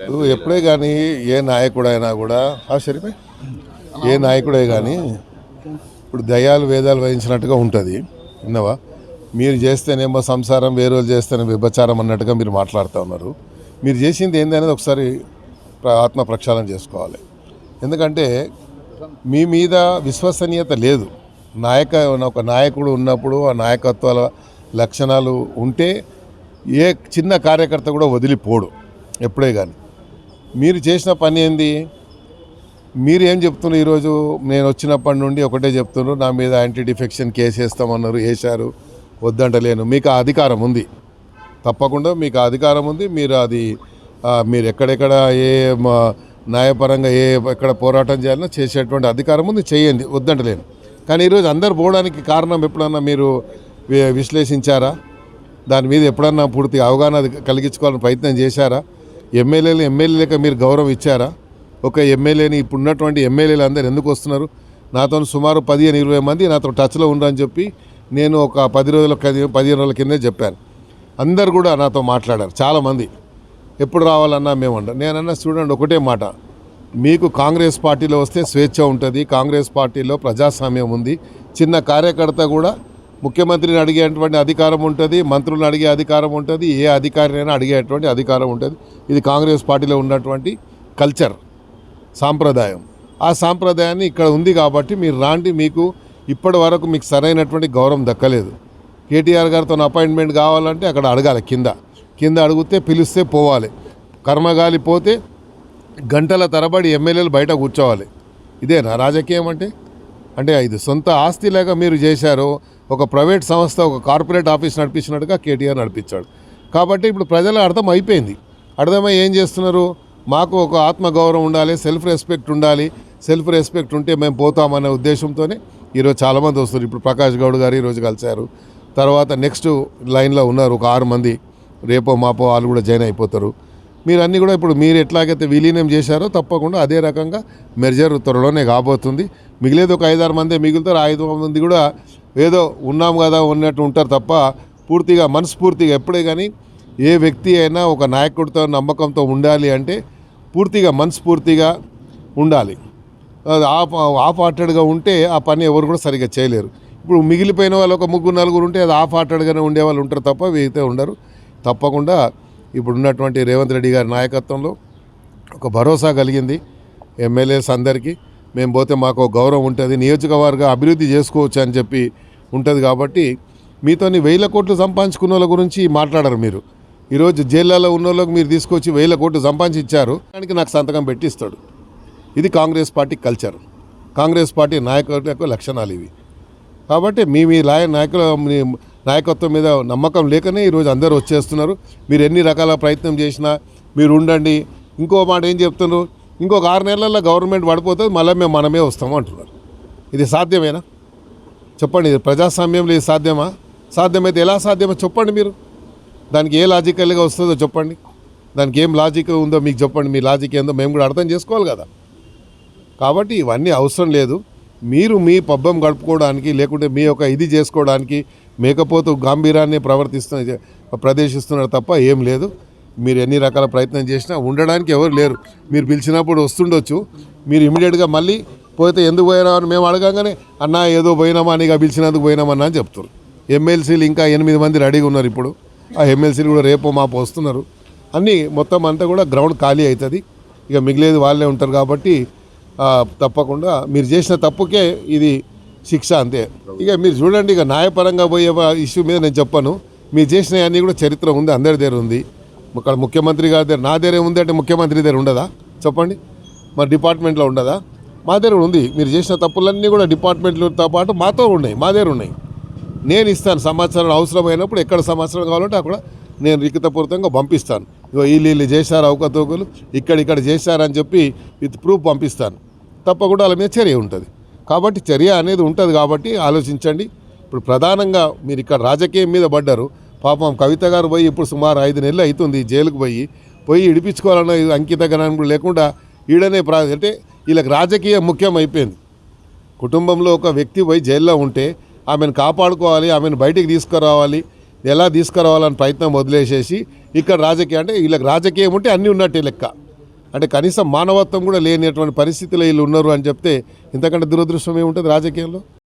నువ్వు ఎప్పుడే కానీ ఏ నాయకుడైనా కూడా ఆ సరిపోయి ఏ నాయకుడే కానీ ఇప్పుడు దయాలు వేదాలు వహించినట్టుగా ఉంటుంది. విన్నావా? మీరు చేస్తేనేమో సంసారం వేరే వాళ్ళు చేస్తేనే విభచారం అన్నట్టుగా మీరు మాట్లాడుతూ ఉన్నారు. మీరు చేసింది ఏంది అనేది ఒకసారి ఆత్మ ప్రక్షాళన చేసుకోవాలి. ఎందుకంటే మీ మీద విశ్వసనీయత లేదు. నాయక ఒక నాయకుడు ఉన్నప్పుడు ఆ నాయకత్వాల లక్షణాలు ఉంటే ఏ చిన్న కార్యకర్త కూడా వదిలిపోడు. ఎప్పుడే కానీ మీరు చేసిన పని ఏంది? మీరు ఏం చెప్తున్నారు ఈరోజు? నేను వచ్చినప్పటి నుండి ఒకటే చెప్తున్నారు నా మీద యాంటీ డిఫెక్షన్ కేసు వేస్తామన్నారు వేశారు వద్దంటలేను. మీకు ఆ అధికారం ఉంది. తప్పకుండా మీకు అధికారం ఉంది. మీరు అది మీరు ఎక్కడెక్కడ ఏ న్యాయపరంగా ఏ ఎక్కడ పోరాటం చేయాలన్నా చేసేటువంటి అధికారం ఉంది. చేయండి వద్దంటలేను. కానీ ఈరోజు అందరు పోవడానికి కారణం ఎప్పుడన్నా మీరు విశ్లేషించారా? దాని మీద ఎప్పుడన్నా పూర్తి అవగాహన కలిగించుకోవాలని ప్రయత్నం చేశారా? ఎమ్మెల్యేలు ఎమ్మెల్యేలకు మీరు గౌరవం ఇచ్చారా? ఒక ఎమ్మెల్యేని ఇప్పుడు ఉన్నటువంటి ఎమ్మెల్యేలు అందరు ఎందుకు వస్తున్నారు? నాతో సుమారు పదిహేను ఇరవై మంది నాతో టచ్లో ఉండరని చెప్పి నేను ఒక పది రోజుల పది- పదిహేను రోజుల కిందే చెప్పాను. అందరు కూడా నాతో మాట్లాడారు చాలామంది ఎప్పుడు రావాలన్నా మేము అంట. నేనన్నా చూడండి ఒకటే మాట. మీకు కాంగ్రెస్ పార్టీలో వస్తే స్వేచ్ఛ ఉంటుంది. కాంగ్రెస్ పార్టీలో ప్రజాస్వామ్యం ఉంది. చిన్న కార్యకర్త కూడా ముఖ్యమంత్రిని అడిగేటువంటి అధికారం ఉంటుంది మంత్రులను అడిగే అధికారం ఉంటుంది ఏ అధికారినైనా అడిగేటువంటి అధికారం ఉంటుంది. ఇది కాంగ్రెస్ పార్టీలో ఉన్నటువంటి కల్చర్ సాంప్రదాయం. ఆ సాంప్రదాయాన్ని ఇక్కడ ఉంది కాబట్టి మీరు రాండి మీకు ఇప్పటి వరకు మీకు సరైనటువంటి గౌరవం దక్కలేదు. కేటీఆర్ గారితో అపాయింట్మెంట్ కావాలంటే అక్కడ అడగాలి కింద. కింద అడిగితే పిలిస్తే పోవాలి. కర్మగాలి పోతే గంటల తరబడి ఎమ్మెల్యేలు బయట కూర్చోవాలి. ఇదేనా రాజకీయం అంటే? అంటే ఇది సొంత ఆస్తి లేక మీరు చేశారు ఒక ప్రైవేట్ సంస్థ ఒక కార్పొరేట్ ఆఫీస్ నడిపించినట్టుగా కేటీఆర్ నడిపించాడు. కాబట్టి ఇప్పుడు ప్రజల అర్థం అయిపోయింది. అర్థమై ఏం చేస్తున్నారు? మాకు ఒక ఆత్మగౌరవం ఉండాలి సెల్ఫ్ రెస్పెక్ట్ ఉండాలి. సెల్ఫ్ రెస్పెక్ట్ ఉంటే మేము పోతామనే ఉద్దేశంతోనే ఈరోజు చాలామంది వస్తారు ఇప్పుడు ప్రకాష్ గౌడ్ గారు ఈరోజు కలిశారు. తర్వాత నెక్స్ట్ లైన్లో ఉన్నారు ఒక ఆరు మంది. రేపో మాపో వాళ్ళు కూడా జాయిన్ అయిపోతారు. మీరు అన్నీ కూడా ఇప్పుడు మీరు ఎట్లాగైతే విలీనం చేశారో తప్పకుండా అదే రకంగా మెర్జర్ త్వరలోనే కాబోతుంది. మిగిలేదు ఒక ఐదారు మంది మిగులుతారు. ఐదు మంది కూడా ఏదో ఉన్నాం కదా ఉన్నట్టు ఉంటారు తప్ప పూర్తిగా మనస్ఫూర్తిగా ఎప్పుడే కానీ ఏ వ్యక్తి అయినా ఒక నాయకుడితో నమ్మకంతో ఉండాలి అంటే పూర్తిగా మనస్ఫూర్తిగా ఉండాలి. అది ఆఫ్ ఆఫ్ హార్టెడ్గా ఉంటే ఆ పని ఎవరు కూడా సరిగ్గా చేయలేరు. ఇప్పుడు మిగిలిపోయిన వాళ్ళు ఒక ముగ్గురు నలుగురు ఉంటే అది ఆఫ్ హార్టెడ్గానే ఉండేవాళ్ళు ఉంటారు తప్ప వీగితే ఉండరు. తప్పకుండా ఇప్పుడు ఉన్నటువంటి రేవంత్ రెడ్డి గారి నాయకత్వంలో ఒక భరోసా కలిగింది ఎమ్మెల్యేస్ అందరికీ. మేము పోతే మాకు గౌరవం ఉంటుంది. నియోజకవర్గ అభివృద్ధి చేసుకోవచ్చు అని చెప్పి ఉంటుంది కాబట్టి మీతోని వేల కోట్లు సంపాదించుకున్న వాళ్ళ గురించి మాట్లాడరు మీరు. ఈరోజు జైళ్ళలో ఉన్న వాళ్ళకి మీరు తీసుకొచ్చి వేల కోట్లు సంపాదించి ఇచ్చారు దానికి నాకు సంతకం పెట్టిస్తాడు. ఇది Congress party culture. Congress party నాయకుల యొక్క లక్షణాలు ఇవి. కాబట్టి మీ మీ లాయ నాయకుల మీ నాయకత్వం మీద నమ్మకం లేకనే ఈరోజు అందరూ వచ్చేస్తున్నారు. మీరు ఎన్ని రకాల ప్రయత్నం చేసినా మీరు ఉండండి. ఇంకో మాట ఏం చెప్తున్నారు? ఇంకొక ఆరు నెలల్లో గవర్నమెంట్ పడిపోతుంది మళ్ళీ మేము మనమే వస్తాము అంటున్నారు. ఇది సాధ్యమేనా? చెప్పండి ప్రజాస్వామ్యంలో ఇది సాధ్యమా? సాధ్యమైతే ఎలా సాధ్యమో చెప్పండి మీరు. దానికి ఏ లాజికల్గా వస్తుందో చెప్పండి. దానికి ఏం లాజిక్ ఉందో మీకు చెప్పండి. మీ లాజిక్ ఏందో మేము కూడా అర్థం చేసుకోవాలి కదా. కాబట్టి ఇవన్నీ అవసరం లేదు. మీరు మీ పబ్బం గడుపుకోవడానికి లేకుంటే మీ యొక్క ఇది చేసుకోవడానికి మేకపోతూ గాంభీరాన్ని ప్రవర్తిస్తున్న ప్రదర్శిస్తున్నారు తప్ప ఏం లేదు. మీరు ఎన్ని రకాల ప్రయత్నం చేసినా ఉండడానికి ఎవరు లేరు. మీరు పిలిచినప్పుడు వస్తుండొచ్చు. మీరు ఇమీడియట్గా మళ్ళీ పోతే ఎందుకు పోయినా అని మేము అడగంగానే అన్న ఏదో పోయినామా అని ఇక పిలిచినందుకు పోయినామన్నా అని చెప్తారు ఎమ్మెల్సీలు ఇంకా ఎనిమిది మంది రెడీగా ఉన్నారు ఇప్పుడు. ఆ ఎమ్మెల్సీలు కూడా రేపు మాపు వస్తున్నారు. అన్నీ మొత్తం అంతా కూడా గ్రౌండ్ ఖాళీ అవుతుంది. ఇక మిగిలేదు వాళ్ళే ఉంటారు కాబట్టి తప్పకుండా మీరు చేసిన తప్పుకే ఇది శిక్ష అంతే. ఇక మీరు చూడండి ఇక న్యాయపరంగా పోయే ఇష్యూ మీద నేను చెప్పను. మీరు చేసిన అన్నీ కూడా చరిత్ర ఉంది అందరి దగ్గర ఉంది. ఇక్కడ ముఖ్యమంత్రి గారి దగ్గర నా దగ్గర ఉంది అంటే ముఖ్యమంత్రి దగ్గర ఉండదా? చెప్పండి. మా డిపార్ట్మెంట్లో ఉండదా? మా దగ్గర ఉంది. మీరు చేసిన తప్పులన్నీ కూడా డిపార్ట్మెంట్లతో పాటు మాతో ఉన్నాయి. మా దగ్గర ఉన్నాయి. నేను ఇస్తాను. సమాచారం అవసరమైనప్పుడు ఎక్కడ సమాచారం కావాలంటే అక్కడ నేను లిఖితపూర్వకంగా పంపిస్తాను. ఇగో వీళ్ళు వీళ్ళు చేశారు అవకతవకలు ఇక్కడ ఇక్కడ చేశారని చెప్పి విత్ ప్రూఫ్ పంపిస్తాను. తప్పకుండా వాళ్ళ మీద చర్య ఉంటుంది. కాబట్టి చర్య అనేది ఉంటుంది కాబట్టి ఆలోచించండి. ఇప్పుడు ప్రధానంగా మీరు ఇక్కడ రాజకీయం మీద పడ్డారు. పాపం కవిత గారు పోయి ఇప్పుడు సుమారు ఐదు నెలలు అవుతుంది జైలుకు పోయి పోయి ఇడిపించుకోవాలన్న అంకిత గణం లేకుండా ఈడనే ప్రా అంటే వీళ్ళకి రాజకీయం ముఖ్యం అయిపోయింది కుటుంబంలో ఒక వ్యక్తి పోయి జైల్లో ఉంటే ఆమెను కాపాడుకోవాలి ఆమెను బయటికి తీసుకురావాలి ఎలా తీసుకురావాలని ప్రయత్నం వదిలేసేసి ఇక్కడ రాజకీయం అంటే వీళ్ళకి రాజకీయం ఉంటే అన్నీ ఉన్నట్టే లెక్క. అంటే కనీసం మానవత్వం కూడా లేనటువంటి పరిస్థితిలో వీళ్ళు ఉన్నారు అని చెప్తే ఇంతకంటే దురదృష్టం ఏముంటుంది రాజకీయంలో?